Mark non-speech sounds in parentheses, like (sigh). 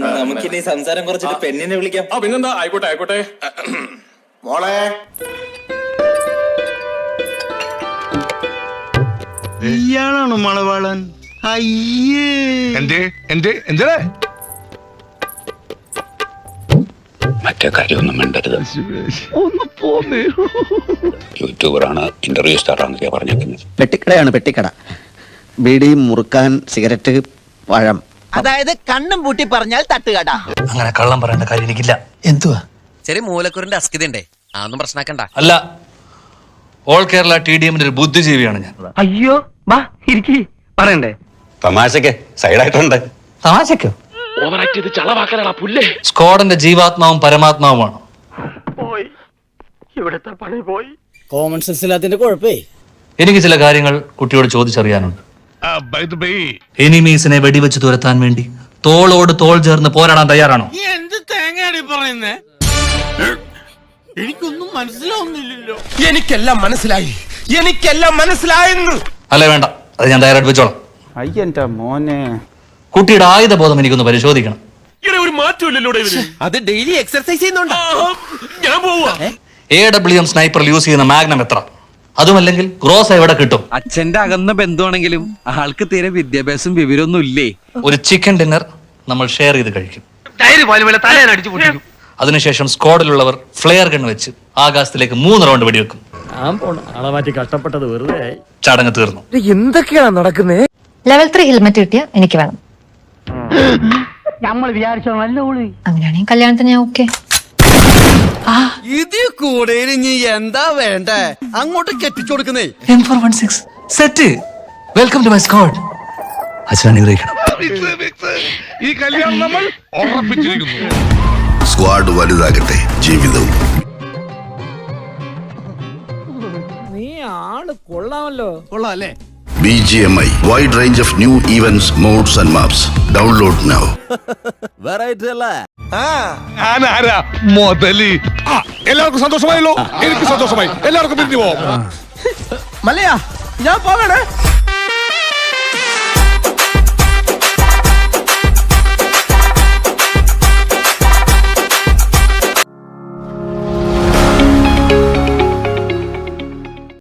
നമുക്കിനി സംസാരം കുറച്ചിട്ട് പെണ്ണിനെ വിളിക്കാം. ആ പിന്നെന്താ? ആയിക്കോട്ടെ ആയിക്കോട്ടെ. മോളെ. ഇയാളാണോ മണവാളൻ അയ്യേ. എന്തേ? എന്തേ? എന്തേ? മറ്റേ കാര്യമൊന്നും മിണ്ടരുത്. യൂട്യൂബറാണ് ഇന്റർവ്യൂ സ്റ്റാർട്ടാണെന്നൊക്കെ പറഞ്ഞേക്കുന്നത്. പെട്ടിക്കടയാണ് പെട്ടിക്കട. ബീഡി മുറുക്കാൻ സിഗരറ്റ് പഴം. അതായത് കണ്ണും പൂട്ടി പറഞ്ഞാൽ തട്ടുകട. അങ്ങനെ കള്ളം പറയേണ്ട കാര്യം എനിക്കില്ല. എന്തുവാ? ചെറിയ മൂലക്കുറിന്റെ അസ്കിതണ്ടേ അതൊന്നും പ്രശ്നമാക്കണ്ട അല്ല ഓൾ കേരള ടി ഡി എമ്മിന്റെ ഒരു ബുദ്ധിജീവിയാണ് ഞാൻ. അയ്യോ ബാ ഇരിക്കി പറയണ്ടേ? തമാശക്ക് സൈഡായിട്ടുണ്ട്. തമാശക്കോ? സ്കോഡന്റെ ജീവാത്മാവും പരമാത്മാവുമാണ്. Common sense ഇല്ലാത്തതിന്റെ കുഴപ്പേ. എനിക്ക് ചില കാര്യങ്ങൾ കുട്ടിയോട് ചോദിച്ചറിയാനുണ്ട്. എനിമീസിനെ വെടിവെച്ച് തുരത്താൻ വേണ്ടി തോളോട് തോൾ ചേർന്ന് പോരാടാൻ തയ്യാറാണോ? എന്ത് തേങ്ങയാടി പറയുന്നേ? എനിക്കൊന്നും മനസ്സിലാവുന്നില്ലല്ലോ. എനിക്കെല്ലാം മനസ്സിലായി. എനിക്കെല്ലാം മനസ്സിലായെന്ന്. അല്ലേ വേണ്ട. അത് ഞാൻ തയ്യാറായിട്ട് വെച്ചോളാം. അയ്യന്റെ മോനെ. കുട്ടിയുടെ ആയുധബോധം എനിക്കൊന്ന് പരിശോധിക്കണം. ഒരു മാറ്റമില്ലല്ലോ അത് ഡെയിലി എക്സർസൈസ് ചെയ്യുന്നുണ്ടോ? ഞാൻ പോവാ. എ ഡബ്ല്യു എം സ്നൈപ്പറിൽ യൂസ് ചെയ്യുന്ന മാഗ്നം എത്ര? അതുമല്ലെങ്കിൽ ക്രോസ് എവിടെ കിട്ടും? അച്ഛന്റെ അകന്ന ബന്ധുവാണെങ്കിലും ആൾക്ക് തീരെ വിദ്യാഭ്യാസം വിവരമൊന്നും ഇല്ലേ ഒരു ചിക്കൻ ഡിന്നർ നമ്മൾ ഷെയർ ചെയ്ത് കഴിക്കും. അതിനുശേഷം സ്ക്വാഡിലുള്ളവർ ഫ്ലെയർ ഗൺ വെച്ച് ആകാശത്തിലേക്ക് മൂന്ന് റൗണ്ട് വെടിവെക്കും. ചടങ്ങ് തീർന്നു. എന്തൊക്കെയാണ് നടക്കുന്നത് ലെവൽ ത്രീ ഹെൽമെറ്റ് കിട്ടിയ എനിക്ക് വേണം. അങ്ങനെയാണെങ്കിൽ കല്യാണത്തിന് ഞാൻ ഓക്കെ ഇതിൽ കൂടെ ഇനി എന്താ വേണ്ടേ? അങ്ങോട്ട് കെട്ടിച്ചു കൊടുക്കുന്നേ. Set welcome to my squad അച്ഛൻ അനുഗ്രഹിക്കണം. ഈ കല്യാണം നമ്മൾ ഉറപ്പിച്ചിരിക്കുന്നു. സ്ക്വാഡ് വലുതാകട്ടെ ജീവിതവും. കൊള്ളാം (laughs) അല്ലേ B G M I wide range of new events mods and maps download now variety അല്ലേ? ഞാനാരാ? മുതൽ. ആ, എല്ലാവർക്കും സന്തോഷമായല്ലോ. എനിക്ക് സന്തോഷമായി. എല്ലാവർക്കും പിരിഞ്ഞു പോവാം. മല്ലയാ ഞാൻ പോകണേ